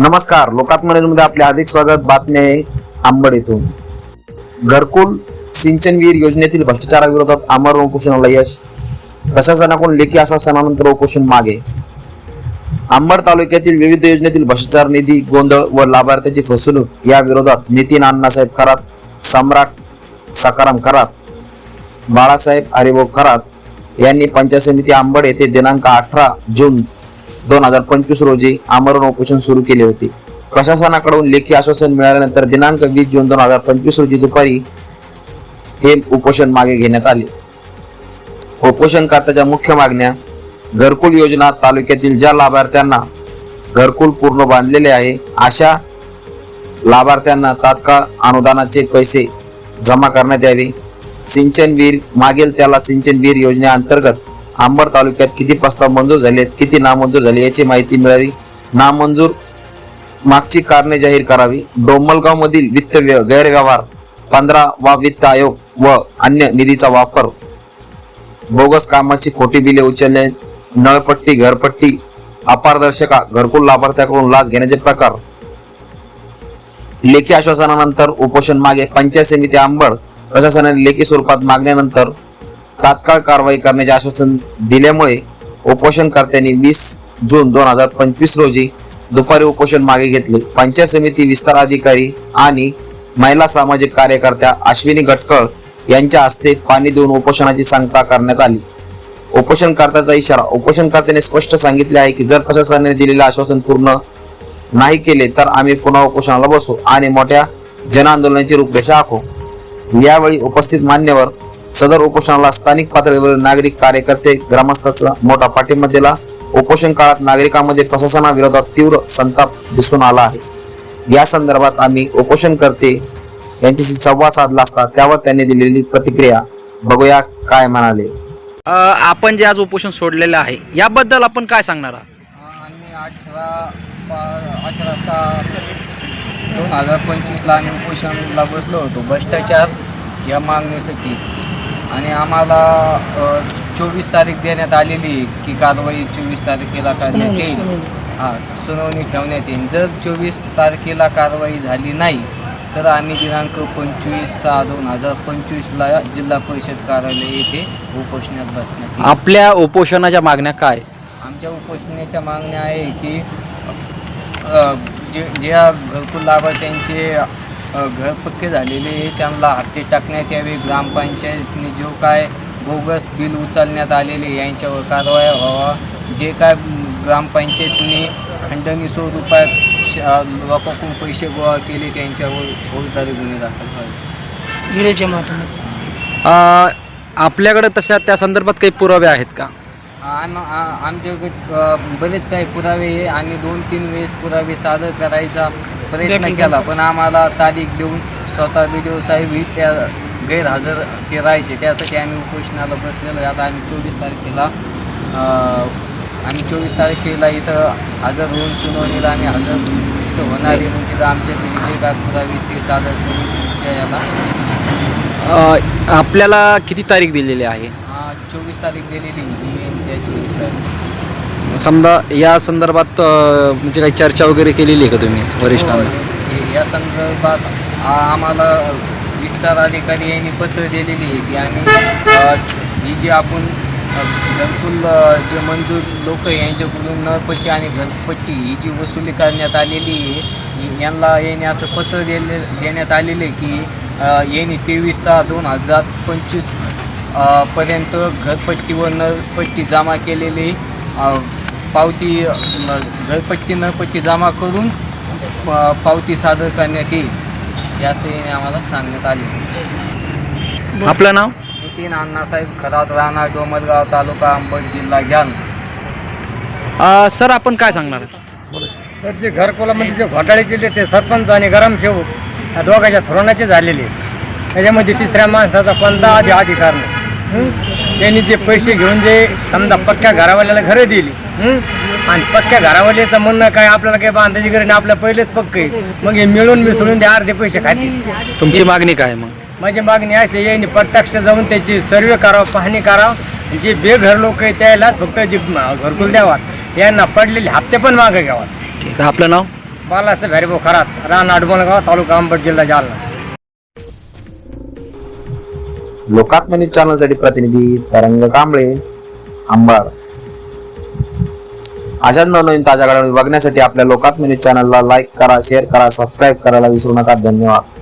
नमस्कार लोकात्मनेमध्ये आपले अधिक स्वागत बातमी आहे आंबड येथून घरकुल सिंचन विहीर योजनेतील भ्रष्टाचाराविरोधात अमर उपोषणाला यश. प्रशासनाकडून लेखी आश्वासनानंतर उपोषण मागे. अंबड तालुक्यातील विविध योजनेतील भ्रष्टाचार निधी गोंधळ व लाभार्थ्याची फसवणूक या विरोधात नितीन अण्णासाहेब खरात सम्राट सकाराम खरात बाळासाहेब हरिभाऊ खरात यांनी पंचायत समिती आंबड येथे दिनांक अठरा जून दोन हजार पंचवीस रोजी आमरण उपोषण सुरू केले होते. प्रशासनाकडून लेखी आश्वासन मिळाल्यानंतर दिनांक वीस जून दोन हजार पंचवीस रोजी दुपारी हे उपोषण मागे घेण्यात आले. उपोषणकर्त्याच्या मुख्य मागण्या घरकुल योजना तालुक्यातील ज्या लाभार्थ्यांना घरकुल पूर्ण बांधलेले आहे अशा लाभार्थ्यांना तात्काळ अनुदानाचे पैसे जमा करण्यात यावे. सिंचन विहीर मागेल त्याला सिंचन विहीर योजनेअंतर्गत अंबड तालुक्यात किती प्रस्ताव मंजूर झालेत किती नामंजूर झाले याची माहिती मिळावी? नामंजूर मागची कारणे जाहीर करावी. डोंबलगाव मधील वित्त व्य- गैरव्यवहार पंधरा वा वित्त आयोग व अन्य निधीचा वापर बोगस कामाची खोटी बिले उचलणे नळपट्टी घरपट्टी अपारदर्शका घरकुल लाभार्थ्याकडून लाच घेण्याचे प्रकार. लेखी आश्वासनानंतर उपोषण मागे पंचायत समिती आंबड प्रशासनाने लेखी स्वरूपात मागण्यानंतर तात्काळ कारवाई करण्याचे आश्वासन दिल्यामुळे उपोषणकर्त्यांनी वीस जून दोन हजार पंचवीस रोजी दुपारी उपोषण मागे घेतले. पंचायत समिती विस्तार अधिकारी आणि महिला सामाजिक कार्यकर्त्या अश्विनी गटकळ यांच्या हस्ते पाणी देऊन उपोषणाची सांगता करण्यात आली. उपोषणकर्त्याचा इशारा उपोषणकर्त्याने स्पष्ट सांगितले आहे की जर प्रशासनाने दिलेले आश्वासन पूर्ण नाही केले तर आम्ही पुन्हा उपोषणाला बसू आणि मोठ्या जनआंदोलनाची रूपरेषा आखू. यावेळी उपस्थित मान्यवर सदर उपोषणाला स्थानिक पातळीवरील नागरिक कार्यकर्ते ग्रामस्थांचा मोठा पाठिंबा दिला. उपोषण काळात नागरिकांमध्ये प्रशासनाविरोधात तीव्र संताप दिसून आला आहे. या संदर्भात आम्ही उपोषणकर्ते यांच्याशी संवाद साधला असता त्यावर त्यांनी दिलेली प्रतिक्रिया बघूया काय म्हणाले. अ, आपण जे आज उपोषण सोडलेलं आहे याबद्दल आपण काय सांगणार आहात? आम्ही अठरा अठरा सहा दोन हजार पंचवीसला आम्ही उपोषणला बसलो होतो. भ्रष्टाचार या मागणीसाठी. आणि आम्हाला चोवीस तारीख देण्यात आलेली आहे की कारवाई चोवीस तारखेला करण्यात येईल. हां सुनावणी ठेवण्यात येईल. जर चोवीस तारखेला कारवाई झाली नाही तर आम्ही दिनांक पंचवीस सहा दोन हजार पंचवीसला जिल्हा परिषद कार्यालय येथे उपोषणात बसण्यात आपल्या उपोषणाच्या मागण्या काय? आमच्या उपोषणाच्या मागण्या आहे की जे ज्या घरकुल लाभार्थ्यांचे अ, घर पक्के झालेले आहे. त्यांना हप्ते टाकण्यात यावे. ग्रामपंचायतने जो काय बोगस बिल उचलण्यात आलेले यांच्यावर कारवाया व्हावा. जे काय ग्रामपंचायतीने खंडणी स्वरूपात लोकांकडून पैसे गोळा केले त्यांच्यावर फौजदारी गुन्हे दाखल माध्यमातून. अ, आपल्याकडे तशा त्या संदर्भात काही पुरावे आहेत का? आम आमच्याकडे बरेच काही पुरावे आहे आम्ही दोन तीन वेळेस पुरावे सादर करायचा प्रयत्न केला पण आम्हाला तारीख देऊन स्वतः बी साहेब ही त्या गैरहजर ते राहायचे. त्यासाठी आम्ही उपोषणाला बसलेलो आहे. आता आम्ही चोवीस तारखेला आम्ही चोवीस तारखेला इथं हजर होऊन सुनावणीला आम्ही हजर इथं होणार आहे. मग तिथं आमच्या घरी जे काय पुरावे ते सादर करून तुमच्या याला आपल्याला किती तारीख दिलेली आहे? चोवीस तारीख दिलेली ही त्या चोवीस तारीख समजा या संदर्भात अ, म्हणजे काही चर्चा वगैरे केलेली आहे का तुम्ही वरिष्ठांना? हो, या संदर्भात आ- आम्हाला विस्तार अधिकारी यांनी पत्र दिलेली आहे की आम्ही अ, ही जी आपण अ, घरकुल अ, जे मंजूर लोक यांच्याकडून नळपट्टी आणि घरपट्टी ही जी वसुली करण्यात आलेली आहे यांना यांनी असं पत्र दिले देण्यात आलेले आहे की अ, यांनी तेवीस सहा दोन हजार पंचवीस अ, पर्यंत घरपट्टी व नळपट्टी जमा केलेली अ, पावती घरपट्टी नळपट्टी जमा करून पावती सादर करण्यात येईल याने आम्हाला सांगण्यात आले आपलं नाव नितीन अण्णासाहेब खरात राहणार डोमलगाव तालुका अंबड जिल्हा जालना अ, सर आपण काय सांगणार? सर जे घरकुलामध्ये जे घोटाळे केले ते सरपंच आणि ग्रामसेवक या दोघांच्या धोरणाचे झालेले आहेत. त्याच्यामध्ये तिसऱ्या माणसाचा कोणता आधी अधिकार नाही? त्यांनी जे पैसे घेऊन जे समजा पक्क्या घरावाल्याला घरं दिली? आणि पक्क्या घरावाल्याचं म्हणणं काय आपल्याला काय बांधायची गरज नाही आपल्या पहिलेच पक्क आहे. मग हे मिळून मिसळून ते अर्धे पैसे खातील. तुमची मागणी काय मग? माझी मागणी अशी आहे, यांनी प्रत्यक्ष जाऊन त्याची सर्वे करावं पाहणी करावं. जे बेघर लोक आहे त्यालाच फक्त जे घरकुल द्यावात. यांना पडलेले हप्ते पण मागे घ्यावात. आपलं नाव? बालाचं भैरभाऊ खरात रान आडबोनगाव तालुका अंबड जिल्हा जालना. लोकात्म न्यूज चॅनलसाठी प्रतिनिधी तरंग कांबळे अंबाड अशाच नवनवीन ताज्या घडामोडी बघण्यासाठी आपल्या लोकात्म न्यूज चॅनलला लाईक करा शेअर करा सबस्क्राईब करायला विसरू नका. धन्यवाद.